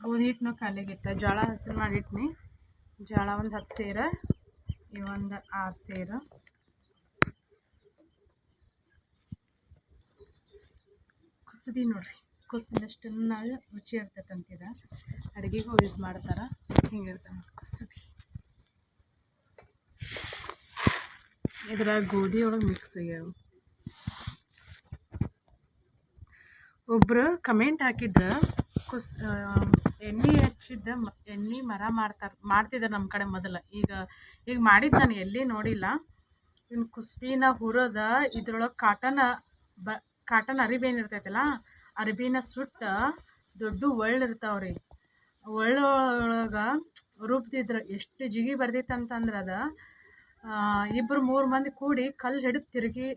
ಗೋಧಿ ಹಿಟ್ಟನು ಖಾಲಿಯಾಗಿತ್ತು ಜೋಳ ಹಸಿರು ಮಾಡಿಟ್ನಿ ಜೋಳ ಒಂದು ಹತ್ತು ಸೇರ ಇವೊಂದು ಆರು ಸೇರು. ಕುಸುಬಿ ನೋಡ್ರಿ ಕುಸುಬಿನಷ್ಟು ರುಚಿ ಇರ್ತೈತಂತಿದ ಅಡುಗೆಗೂ ಯೂಸ್ ಮಾಡ್ತಾರೆ ಹಿಂಗಿರ್ತಾವೆ ಕುಸುಬಿ ಇದ್ರಾಗ ಗೋಧಿ ಒಳಗೆ ಮಿಕ್ಸ್ ಆಗ್ಯಾವ. ಒಬ್ಬರು ಕಮೆಂಟ್ ಹಾಕಿದ್ರು, ಕುಸ್ ಎಣ್ಣೆ ಹಚ್ಚಿದ್ದ ಎಣ್ಣೆ ಮರ ಮಾಡ್ತಾರೆ ಮಾಡ್ತಿದ್ದಾರೆ ನಮ್ಮ ಕಡೆ ಮೊದಲು. ಈಗ ಈಗ ಮಾಡಿದ್ದು ನಾನು ಎಲ್ಲಿ ನೋಡಿಲ್ಲ. ಇನ್ನು ಕುಸ್ಬಿನ ಹುರದ ಇದ್ರೊಳಗೆ ಕಾಟನ್ ಬ ಕಾಟನ್ ಅರಿಬೇನ್ ಇರ್ತೈತಲ್ಲ, ಅರಿಬಿನ ಸುಟ್ಟ ದೊಡ್ಡ ಒಳ್ಳು ಇರ್ತಾವ್ರಿ. ಒಳ್ಳೊಳಗೆ ರುಬ್ದಿದ್ರು ಎಷ್ಟು ಜಿಗಿ ಬರ್ದಿತ್ತು ಅಂತಂದ್ರೆ ಅದು ಇಬ್ಬರು ಮೂರು ಮಂದಿ ಕೂಡಿ ಕಲ್ಲು ಹಿಡಿದು ತಿರುಗಿ,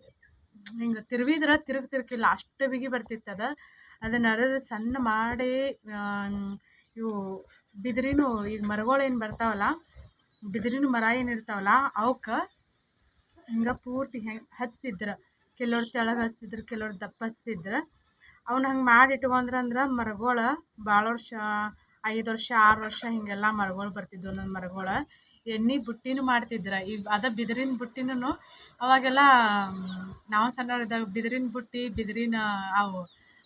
ಹಿಂಗೆ ತಿರುವಿದ್ರೆ ತಿರುಗಿ ತಿರುಗಿಲ್ಲ ಅಷ್ಟು ಬಿಗಿ ಬರ್ತಿತ್ತು ಅದ ಅದನ್ನು ಅರದ ಸಣ್ಣ ಮಾಡಿ ಇವು ಬಿದಿರಿನು ಈಗ ಮರಗಳು ಏನು ಬರ್ತಾವಲ್ಲ, ಬಿದಿರಿನ ಮರ ಏನು ಇರ್ತಾವಲ್ಲ, ಅವಕ್ಕೆ ಹಿಂಗೆ ಪೂರ್ತಿ ಹೆಂಗೆ ಹಚ್ತಿದ್ರು. ಕೆಲವ್ರು ತೆಳಗೆ ಹಚ್ತಿದ್ರು, ಕೆಲವ್ರು ದಪ್ಪ ಹಚ್ತಿದ್ರು. ಅವನ್ನ ಹಂಗೆ ಮಾಡಿ ಇಟ್ಕೊಂಡ್ರಂದ್ರೆ ಮರಗಳು ಭಾಳ ವರ್ಷ, ಐದು ವರ್ಷ, ಆರು ವರ್ಷ ಹಿಂಗೆಲ್ಲ ಮರಗಳು ಬರ್ತಿದ್ವು ನನ್ನ ಮರಗಳು. ಎಣ್ಣೆ ಬುಟ್ಟಿನೂ ಮಾಡ್ತಿದ್ರು. ಈಗ ಅದ ಬಿದಿರಿನ ಬುಟ್ಟಿನೂ ಅವಾಗೆಲ್ಲ ನಾವು ಸಣ್ಣವರಿದ್ದಾಗ ಬಿದಿರಿನ ಬುಟ್ಟಿ, ಬಿದಿರಿನ ಅವು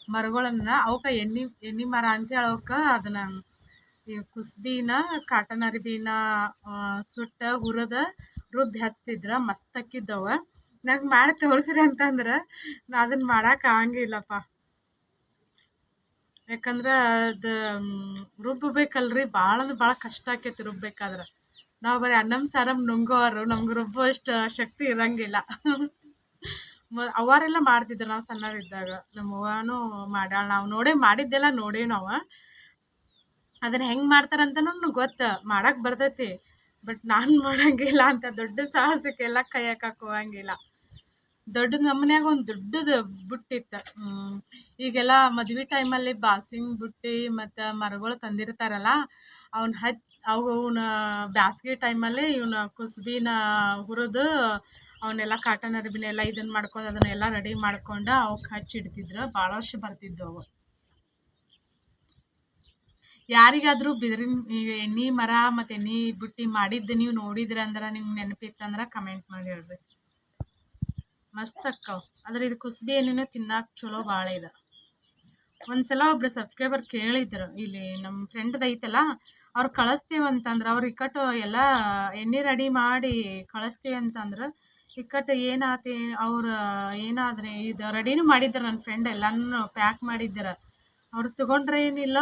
ಮರಗಳನ್ನ ಅವಕ್ಕೆ ಎಣ್ಣೆ ಎಣ್ಣೆ ಮರ ಅಂತೇಳಿ ಅವಕ್ಕೆ ಅದನ್ನ ಈ ಕುಸ್ಬಿನ ಕಾಟನ್ ಅರಿಬಿನ ಸುಟ್ಟ, ಹುರದ ರುಬ್ಬಿ ಹಚ್ತಿದ್ರ, ಮಸ್ತ್ ಅಕ್ಕಿದ್ದವ. ನಂಗೆ ಮಾಡಿ ತೋರಿಸ್ರಿ ಅಂತಂದ್ರೆ ನಾ ಅದನ್ನ ಮಾಡಕ್ಕೆ ಆಗಂಗಿಲ್ಲಪ್ಪ. ಯಾಕಂದ್ರೆ ಅದು ರುಬ್ಬಬೇಕಲ್ರಿ ಭಾಳ ಅಂದ್ರೆ ಭಾಳ ಕಷ್ಟ ಆಕೈತಿ ರುಬ್ಬೇಕಾದ್ರೆ. ನಾವು ಬರೀ ಅನ್ನಂ, ಸಾರಂ ನುಂಗೋರು, ನಮ್ಗೆ ರುಬ್ಬುವಷ್ಟು ಶಕ್ತಿ ಇರಂಗಿಲ್ಲ. ಅವರೆಲ್ಲ ಮಾಡ್ತಿದ್ರು ನಾವು ಸಣ್ಣವರಿದ್ದಾಗ. ನಮ್ಮ ಅವ್ವನೂ ಮಾಡ್ಯಾಳ. ನಾವು ನೋಡೇ, ಮಾಡಿದ್ದೆಲ್ಲ ನೋಡೇ ನಾವು ಅದನ್ನ ಹೆಂಗೆ ಮಾಡ್ತಾರಂತನೂ ಗೊತ್ತು. ಮಾಡಕ್ಕೆ ಬರ್ತೈತಿ. ಬಟ್ ನಾನು ಮಾಡಂಗಿಲ್ಲ ಅಂತ ದೊಡ್ಡ ಸಾಹಸಕ್ಕೆಲ್ಲ ಕೈ ಹಾಕಕ್ಕೆ ಹೋಗಂಗಿಲ್ಲ. ದೊಡ್ಡ ನಮ್ಮನ್ಯಾಗ ಒಂದು ದೊಡ್ಡದು ಬುಟ್ಟಿತ್ತು. ಈಗೆಲ್ಲ ಮದ್ವೆ ಟೈಮಲ್ಲಿ ಬಾಸಿಂಗ್ ಬುಟ್ಟಿ ಮತ್ತು ಮರಗಳು ತಂದಿರ್ತಾರಲ್ಲ ಅವನ್ನ ಹಚ್, ಅವನ ಬ್ಯಾಸ್ಗೆ ಟೈಮಲ್ಲಿ ಇವನ ಕುಸ್ಬಿನ ಹುರಿದು ಅವನ್ನೆಲ್ಲ ಕಾಟನ್ ಅರಿಬಿನೆಲ್ಲ ಇದನ್ನು ಮಾಡ್ಕೊಂಡು ಅದನ್ನೆಲ್ಲ ರೆಡಿ ಮಾಡ್ಕೊಂಡು ಅವಕ್ಕೆ ಹಚ್ಚಿ ಇಡ್ತಿದ್ರ. ಭಾಳ ವರ್ಷ ಬರ್ತಿದ್ವು ಅವು. ಯಾರಿಗಾದರೂ ಬಿದಿರಿನ ಎಣ್ಣಿ ಎಣ್ಣೆ ಮರ ಮತ್ತು ಎಣ್ಣೆ ಬುಟ್ಟಿ ಮಾಡಿದ್ದು ನೀವು ನೋಡಿದ್ರೆ ಅಂದ್ರೆ ನಿಮ್ಗೆ ನೆನಪಿತ್ತಂದ್ರೆ ಕಮೆಂಟ್ ಮಾಡಿ ಹೇಳ್ರಿ. ಮಸ್ತ್ ಅಕ್ಕವ್ ಆದ್ರೆ ಇದು ಕುಸ್ಬಿ ಎಣ್ಣೆನ ತಿನ್ನಕ್ಕೆ ಚಲೋ ಭಾಳ ಇದೆ. ಒಂದ್ಸಲ ಒಬ್ರು ಸಬ್ಸ್ಕ್ರೈಬರ್ ಕೇಳಿದ್ರು, ಇಲ್ಲಿ ನಮ್ಮ ಫ್ರೆಂಡ್ದು ಐತಲ್ಲ, ಅವ್ರು ಕಳಿಸ್ತೀವಿ ಅಂತಂದ್ರೆ ಅವ್ರು ಇಕ್ಕಟ್ಟು ಎಲ್ಲ ಎಣ್ಣೆ ರೆಡಿ ಮಾಡಿ ಕಳಿಸ್ತೀವಿ ಅಂತಂದ್ರೆ ಇಕ್ಕಟ್ಟು ಏನಾತಿ, ಅವ್ರು, ಏನಾದ್ರೆ ಇದು ರೆಡಿನೂ ಮಾಡಿದ್ರು ನನ್ನ ಫ್ರೆಂಡ್ ಎಲ್ಲಾನು ಪ್ಯಾಕ್ ಮಾಡಿದ್ರ ಅವ್ರು ತಗೊಂಡ್ರೆ ಏನಿಲ್ಲ